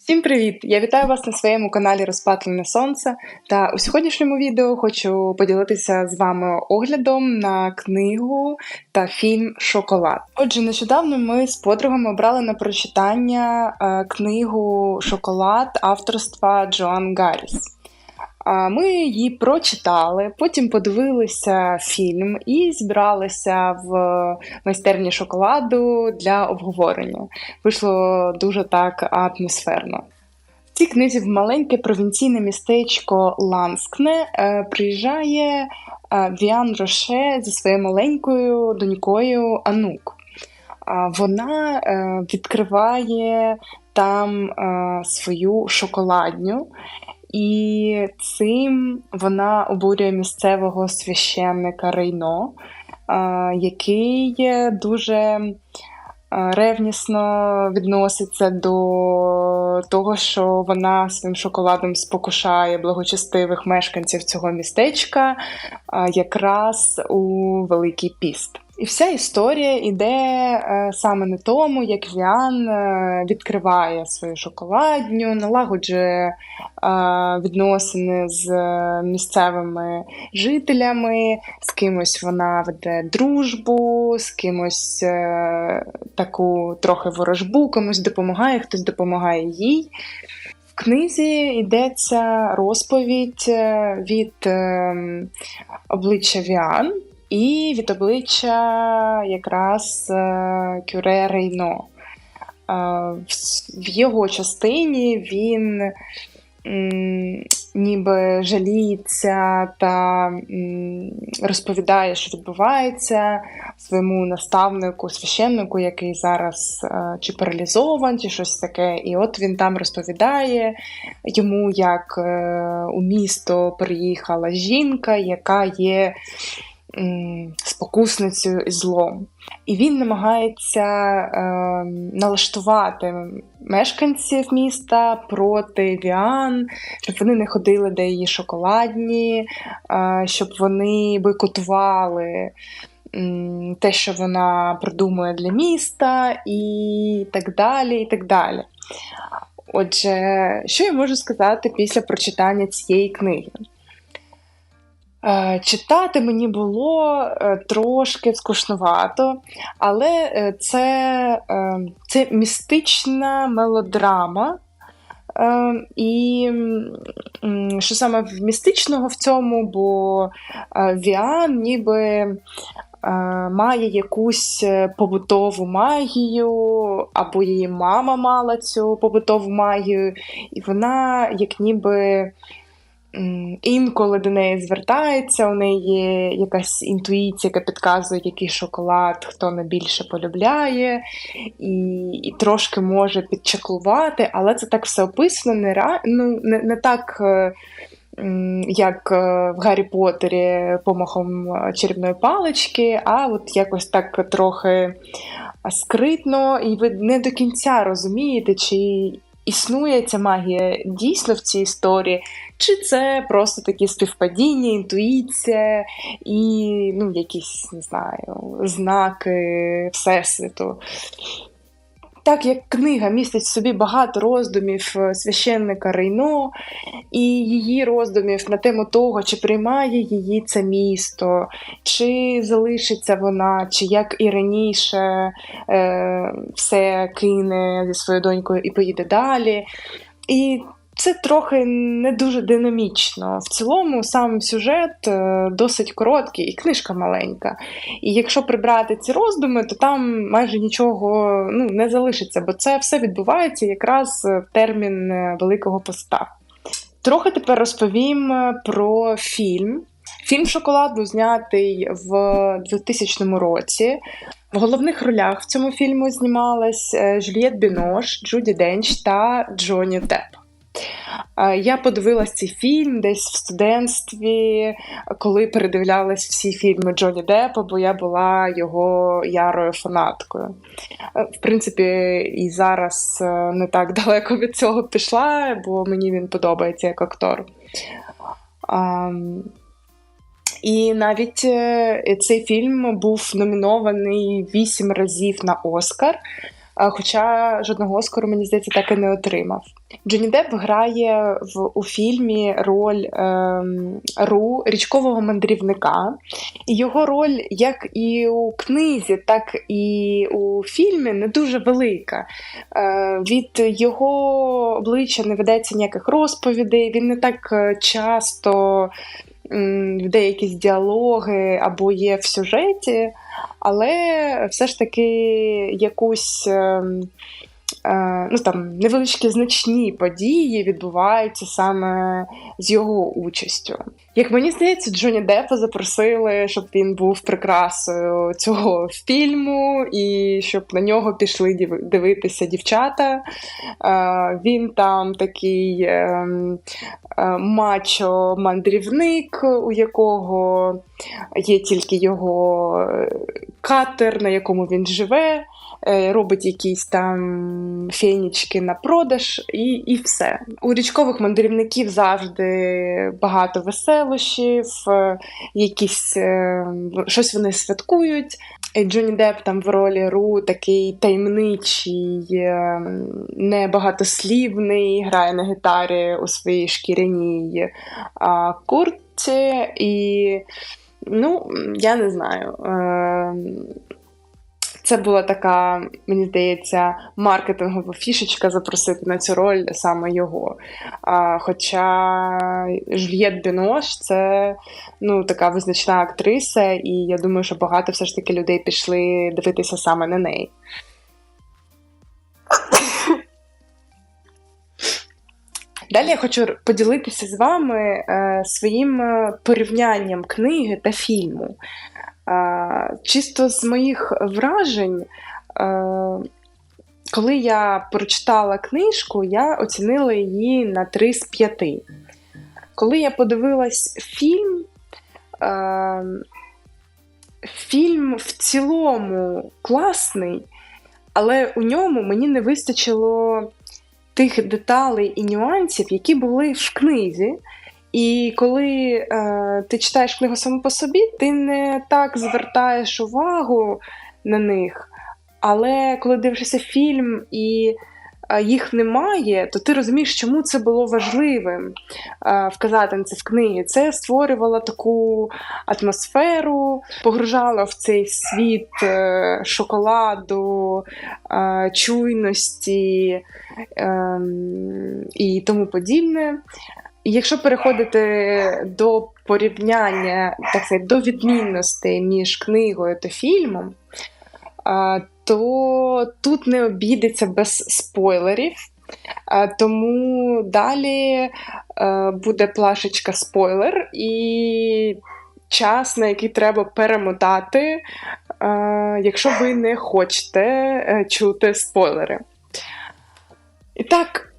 Всім привіт! Я вітаю вас на своєму каналі Розпатлене Сонце. Та у сьогоднішньому відео хочу поділитися з вами оглядом на книгу та фільм Шоколад. Отже, нещодавно ми з подругами обрали на прочитання е, книгу Шоколад авторства Джоан Гарріс. Ми її прочитали, потім подивилися фільм і зібралися в майстерні шоколаду для обговорення. Вийшло дуже так атмосферно. В цій книзі в маленьке провінційне містечко Ланскне е, приїжджає е, Віан Роше зі своєю маленькою донькою Анук. Вона е, відкриває там свою шоколадню. І цим вона обурює місцевого священника Рейно, який дуже ревнісно відноситься до того, що вона своїм шоколадом спокушає благочестивих мешканців цього містечка якраз у Великий Піст. І вся історія йде е, саме на тому, як Віан е, відкриває свою шоколадню, налагоджує е, відносини з місцевими жителями, з кимось вона веде дружбу, з кимось таку трохи ворожбу, комусь допомагає, хтось допомагає їй. В книзі йдеться розповідь від е, обличчя Віан і від обличчя якраз е, Кюре Рейно. Е, В його частині він ніби жаліється та розповідає, що відбувається своєму наставнику, священнику, який зараз е, чи паралізований, чи щось таке. І от він там розповідає йому, як у місто приїхала жінка, яка є спокусницею і злом. І він намагається е, налаштувати мешканців міста проти Віан, щоб вони не ходили до її шоколадні, е, щоб вони бойкотували те, що вона придумує для міста, і так далі. і так далі. Отже, що я можу сказати після прочитання цієї книги? Е, Читати мені було е, трошки скучнувато, але е, це, це містична мелодрама. І що саме в містичного в цьому, бо Віан ніби має якусь побутову магію, або її мама мала цю побутову магію, і вона як ніби. Інколи до неї звертається, у неї є якась інтуїція, яка підказує, який шоколад хто найбільше полюбляє, і, і трошки може підчаклувати, але це так все описано не, ну, не, не так, е, як е, в Гаррі Поттері помахом е, чарівної палички, а от якось так трохи скритно, і ви не до кінця розумієте, чи існує ця магія дійсно в цій історії, чи це просто такі співпадіння, інтуїція і ну, якісь, не знаю, знаки Всесвіту. Так як книга містить в собі багато роздумів е, священника Рейно і її роздумів на тему того, чи приймає її це місто, чи залишиться вона, чи як і раніше е, все кине зі своєю донькою і поїде далі. І це трохи не дуже динамічно. В цілому сам сюжет е, досить короткий і книжка маленька. І якщо прибрати ці роздуми, то там майже нічого ну, не залишиться, бо це все відбувається якраз в термін е, Великого Поста. Трохи тепер розповім е, про фільм. Фільм Шоколад був знятий в 2000 році. В головних ролях в цьому фільму знімалась е, Жюльєт Бінош, Джуді Денч та Джоні Депп. Я подивилась цей фільм десь в студентстві, коли передивлялась всі фільми Джоні Деппа, бо я була його ярою фанаткою. Е, В принципі, і зараз е, не так далеко від цього пішла, бо мені він подобається як актор. І навіть е, цей фільм був номінований вісім разів на Оскар. Хоча жодного Оскару, мені здається, так і не отримав. Джонні Депп грає в у фільмі роль ем, Ру річкового мандрівника. І його роль, як і у книзі, так і у фільмі, не дуже велика. Е, Від його обличчя не ведеться ніяких розповідей, він не так е, часто веде якісь діалоги або є в сюжеті, але все ж таки якусь. Е, ну там невеличкі значні події відбуваються саме з його участю. Як мені здається, Джоні Деппа запросили, щоб він був прикрасою цього фільму, і щоб на нього пішли дивитися дівчата. Е, він там такий е, мачо-мандрівник, у якого є тільки його катер, на якому він живе. Е, робить якісь там фенічки на продаж, і і все. У річкових мандрівників завжди багато веселощів, е, якісь е, щось вони святкують. Джонні Депп там в ролі Ру такий таємничий, небагатослівний, грає на гітарі у своїй шкіряній куртці. І, ну, я не знаю. Це була така, мені здається, маркетингова фішечка запросити на цю роль саме його. А, Хоча Жюльєт Бінош це ну, така визначна актриса, і я думаю, що багато все ж таки людей пішли дивитися саме на неї. Далі я хочу поділитися з вами е, своїм е, порівнянням книги та фільму. Чисто з моїх вражень, коли я прочитала книжку, я оцінила її на 3 з 5. Коли я подивилась фільм, фільм в цілому класний, але у ньому мені не вистачило тих деталей і нюансів, які були в книзі. І коли е, ти читаєш книгу саму по собі, ти не так звертаєш увагу на них. Але коли дивишся фільм і е, їх немає, то ти розумієш, чому це було важливим е, вказати на це в книгі. Це створювало таку атмосферу, погружало в цей світ е, шоколаду, е, чуйності е, і тому подібне. Якщо переходити до порівняння, так сказати, до відмінностей між книгою та фільмом, то тут не обійдеться без спойлерів. Тому далі буде плашечка спойлер і час, на який треба перемотати, якщо ви не хочете е, чути спойлери. І так.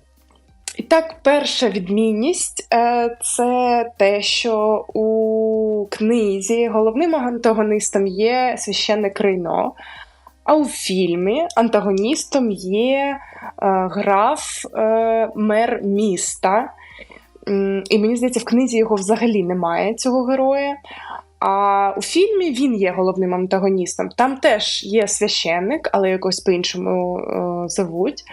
Так, перша відмінність е, це те, що у книзі головним антагоністом є священник Рейно, а у фільмі антагоністом є е, граф е, мер міста. І мені здається, в книзі його взагалі немає, цього героя. А у фільмі він є головним антагоністом. Там теж є священник, але якось по-іншому зовуть.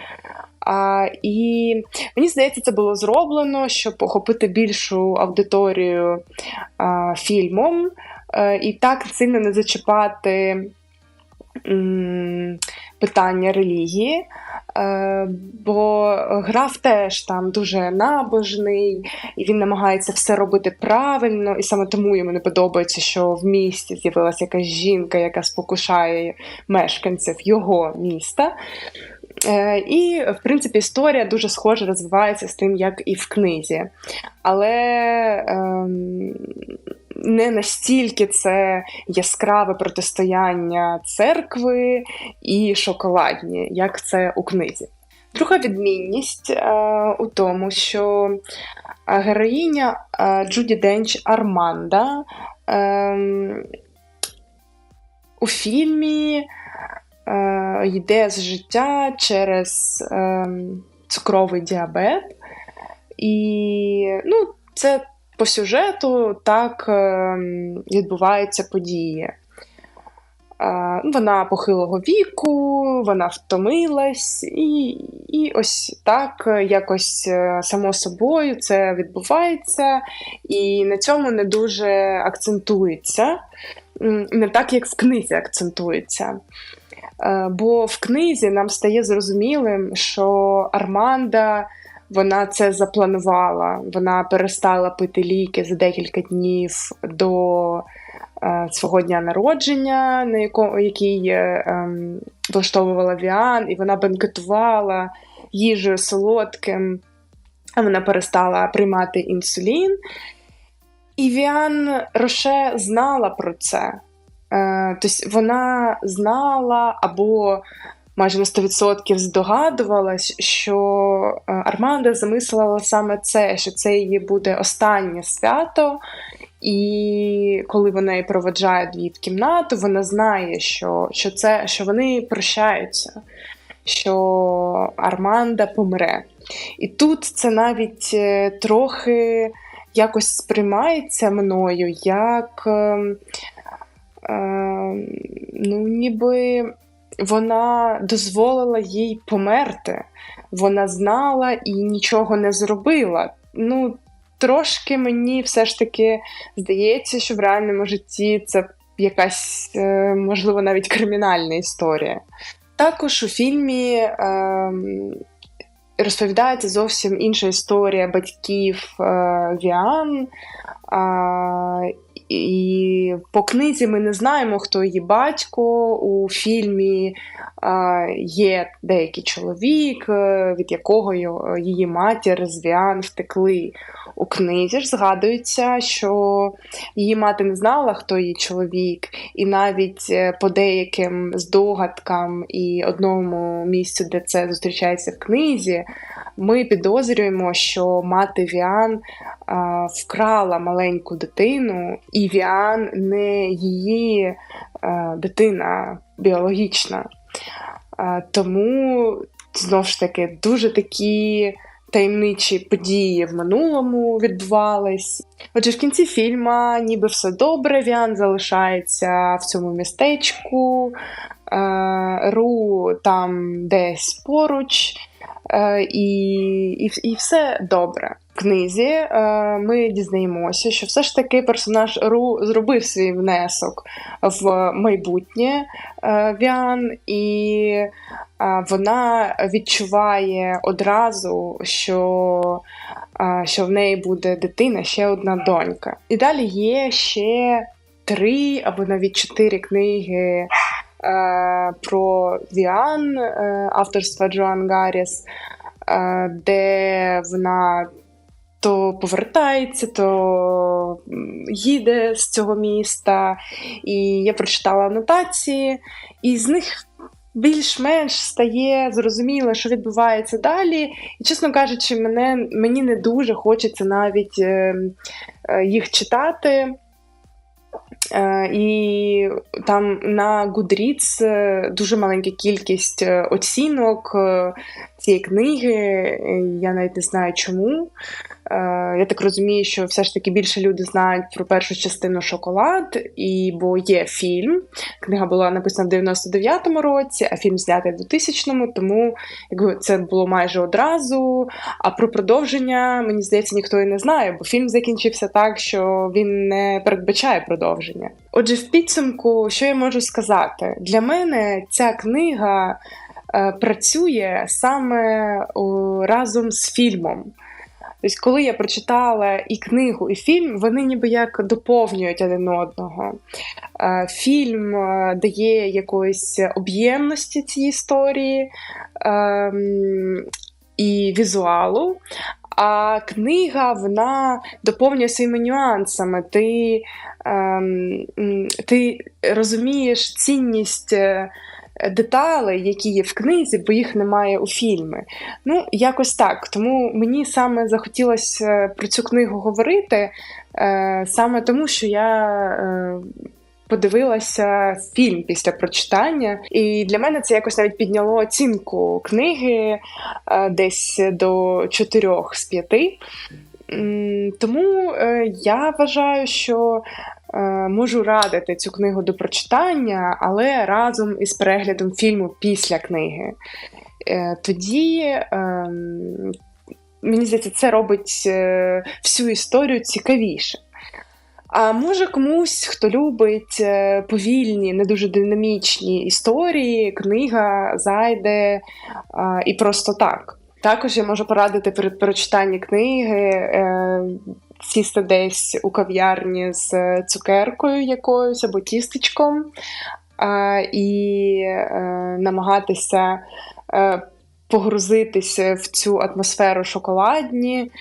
А, І мені здається, це було зроблено, щоб охопити більшу аудиторію а, фільмом а, е, і так сильно не зачіпати м, питання релігії. Е, бо граф теж там дуже набожний, і він намагається все робити правильно, і саме тому йому не подобається, що в місті з'явилася якась жінка, яка спокушає мешканців його міста. Е, і, в принципі, історія дуже схоже розвивається з тим, як і в книзі. Але ем, не настільки це яскраве протистояння церкви і шоколадні, як це у книзі. Друга відмінність е, у тому, що героїня е, Джуді Денч Арманда е, у фільмі е, йде з життя через е, цукровий діабет. І ну, це по сюжету так е, відбуваються події. Е, ну, Вона похилого віку, вона втомилась, і і ось так якось е, само собою це відбувається, і на цьому не дуже акцентується, не так, як в книзі акцентується. Е, бо в книзі нам стає зрозумілим, що Арманда вона це запланувала. Вона перестала пити ліки за декілька днів до е, свого дня народження, на якому який е, ем, влаштовувала Віан, і вона бенкетувала їжею солодким. Вона перестала приймати інсулін. І Віан Роше знала про це. Тобто вона знала або майже на 100% здогадувалась, що е, Арманда замислила саме це, що це її буде останнє свято. І коли вона її проведжає в кімнату, вона знає, що що, це, що вони прощаються, що Арманда помре. І тут це навіть е, трохи якось сприймається мною як ем, ну, ніби вона дозволила їй померти. Вона знала і нічого не зробила. Ну, трошки мені все ж таки здається, що в реальному житті це якась, е, можливо, навіть кримінальна історія. Також у фільмі е, розповідається зовсім інша історія батьків е, Віан. Е, і по книзі ми не знаємо, хто її батько. У фільмі є деякий чоловік, е, від якого її матір з Віан втекли. У книзі ж згадується, що її мати не знала, хто її чоловік, і навіть е, по деяким здогадкам і одному місцю, де це зустрічається в книзі, ми підозрюємо, що мати Віан вкрала маленьку дитину, і Віан не її а, дитина біологічна. А, тому знову ж таки дуже такі. Таємничі події в минулому відбувались. Отже, в кінці фільму ніби все добре. Віан залишається в цьому містечку, Ру там десь поруч, Е, і і, і все добре. Книзі е, ми дізнаємося, що все ж таки персонаж Ру зробив свій внесок в майбутнє е, Віан, і вона відчуває одразу, що що в неї буде дитина, ще одна донька. І далі є ще три або навіть чотири книги Е, про Віан е, авторства Джоан Гарріс, е, де вона то повертається, то їде з цього міста. І я прочитала анотації, і з них. Більш-менш стає зрозуміло, що відбувається далі. І, чесно кажучи, мене, мені не дуже хочеться навіть е, е, їх читати. Е, і там на Goodreads е, дуже маленька кількість е, оцінок цієї книги. Я навіть не знаю чому. Е, я так розумію, що все ж таки більше люди знають про першу частину шоколад, і бо є фільм. Книга була написана в 99-му році, а фільм знятий в 2000-му, тому якби це було майже одразу. А про продовження, мені здається, ніхто і не знає, бо фільм закінчився так, що він не передбачає продовження. Отже, в підсумку, що я можу сказати? Для мене ця книга. Е, працює саме разом з фільмом. Тобто, коли я прочитала і книгу, і фільм, вони ніби як доповнюють один одного. Е, фільм е, дає якоїсь об'ємності цій історії ем, і візуалу. А книга вона доповнює своїми нюансами. Ти ем, ти розумієш цінність деталей, які є в книзі, бо їх немає у фільмі. Ну, якось так. Тому мені саме захотілося е, про цю книгу говорити, е, саме тому, що я. Е, подивилася фільм після прочитання, і для мене це якось навіть підняло оцінку книги десь до 4 з 5. Тому я вважаю, що можу радити цю книгу до прочитання, але разом із переглядом фільму після книги. Е, Тоді ем, мені здається, це робить е, всю історію цікавіше. А може комусь, хто любить е, повільні, не дуже динамічні історії, книга зайде і просто так. Також я можу порадити перед прочитанням книги е, сісти десь у кав'ярні з цукеркою якоюсь або тістечком а, і е, намагатися е, погрузитися в цю атмосферу шоколадні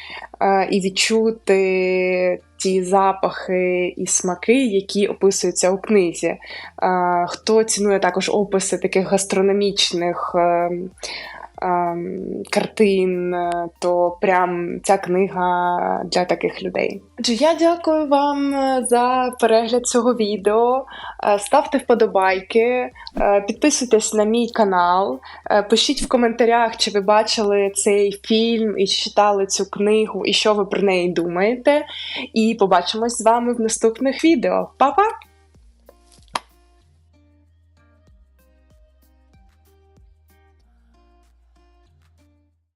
е, і відчути ті запахи і смаки, які описуються у книзі. Е, Хто цінує також описи таких гастрономічних. Ем, Картин, е, то прям ця книга для таких людей. Отже, я дякую вам е, за перегляд цього відео. Е, Ставте вподобайки, підписуйтесь на мій канал, пишіть в коментарях, чи ви бачили цей фільм і читали цю книгу, і що ви про неї думаєте. І побачимось з вами в наступних відео. Па-па!